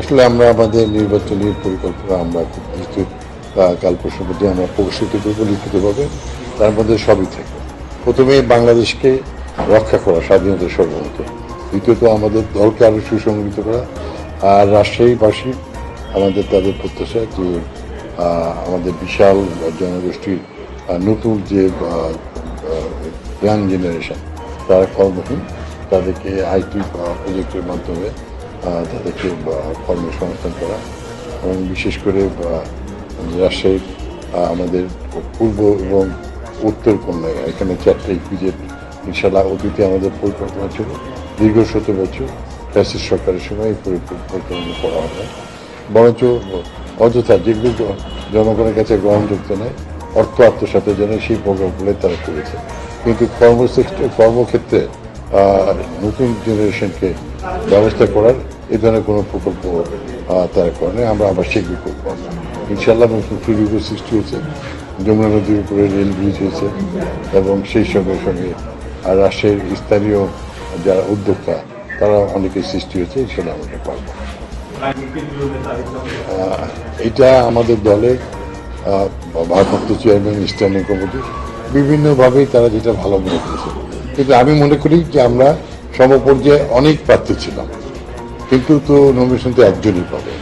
আসলে আমরা আমাদের নির্বাচনী পরিকল্পনা, আমরা খুব নিশ্চিত কাল পরশুর আমরা প্রকাশিত লিখিতভাবে। তার মধ্যে সবই থাকে প্রথমে বাংলাদেশকে রক্ষা করা, স্বাধীনতা সর্বমত দ্বিতীয়ত আমাদের দলকে আরও সুসংগঠিত করা। আর রাজশাহীবাসী আমাদের তাদের প্রত্যাশা যে আমাদের বিশাল জনগোষ্ঠীর নতুন যে ইয়াং জেনারেশন, তারা কর্মহীন। তাদেরকে আইটি প্রজেক্টের মাধ্যমে তাদেরকে কর্মসংস্থান করা এবং বিশেষ করে রাজশাহীর আমাদের পূর্ব এবং উত্তর কন্যায় এখানে চারটে ইপিজেড ইনশাল্লাহ অতীতে আমাদের পরিকল্পনা ছিল, দীর্ঘ শত বছর ফ্যাসিস সরকারের সময় এই পরিকল্পনা করা না। বরঞ্চ অযথা যেগুলো জনগণের কাছে গ্রহণযোগ্য নয়, অর্থ আত্মসাতের জন্য সেই প্রোগ্রামগুলো তারা করেছে কিন্তু কর্মক্ষেত্রে কর্মক্ষেত্রে নতুন জেনারেশনকে ব্যবস্থা করার এ ধরনের কোনো প্রকল্প তারা করে। আমরা আবার সেগুলো করব ইনশাল্লাহ নতুন ফ্রিলিগো সৃষ্টি হয়েছে যমুনা নদীর উপরে রেল ব্রিজ হয়েছে এবং সেই সঙ্গে সঙ্গে আর রাষ্ট্রের স্থানীয় যারা উদ্যোক্তা তারা অনেকের সৃষ্টি হয়েছে সেটা আমরা পারব। এটা আমাদের আহ, ভারপ্রাপ্ত চেয়ারম্যান স্ট্যান্ডিং কমিটি বিভিন্নভাবেই তারা যেটা ভালো মনে করেছে। কিন্তু আমি মনে করি যে আমরা সমপর্যায়ে অনেক প্রার্থী ছিলাম। কিন্তু তো নমিনেশন তো একজনই পাবে।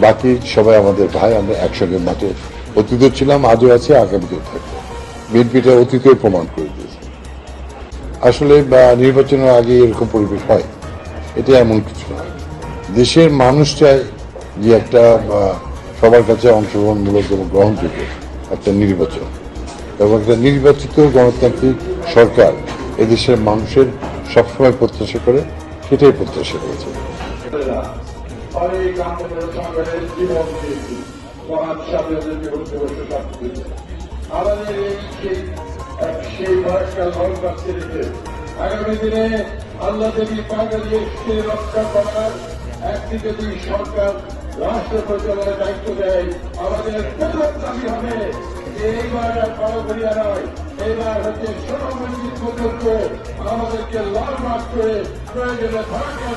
বাকি সবাই আমাদের ভাই, আমরা একসঙ্গে মাঠে অতীত ছিলাম, আজও আছে, আগামীতেও থাকব। বিএনপিটা অতীতে প্রমাণ করে দিয়েছে। আসলে, বা নির্বাচনের আগে এরকম পরিবেশ হয়। এটা এমন কিছু নয় দেশের মানুষ চায় যে একটা সবার কাছে অংশগ্রহণমূলক এবং গ্রহণযোগ্য একটা নির্বাচন। এবং একটা নির্বাচিত গণতান্ত্রিক সরকার এদেশের মানুষের সবসময় প্রত্যাশা করে, সেটাই প্রত্যাশা করেছে। আগামী দিনে আল্লাহ দেবী রক্ষা করার দুই সরকার রাষ্ট্র দায়িত্ব দেয় আমাদের দাবি হবে এইবার আর বারোঘরিয়া নয়। এইবার হচ্ছে ষোলো মিনিট পর্যন্ত আমাদেরকে লাল মাস করে প্রয়োজনে ভারতীয়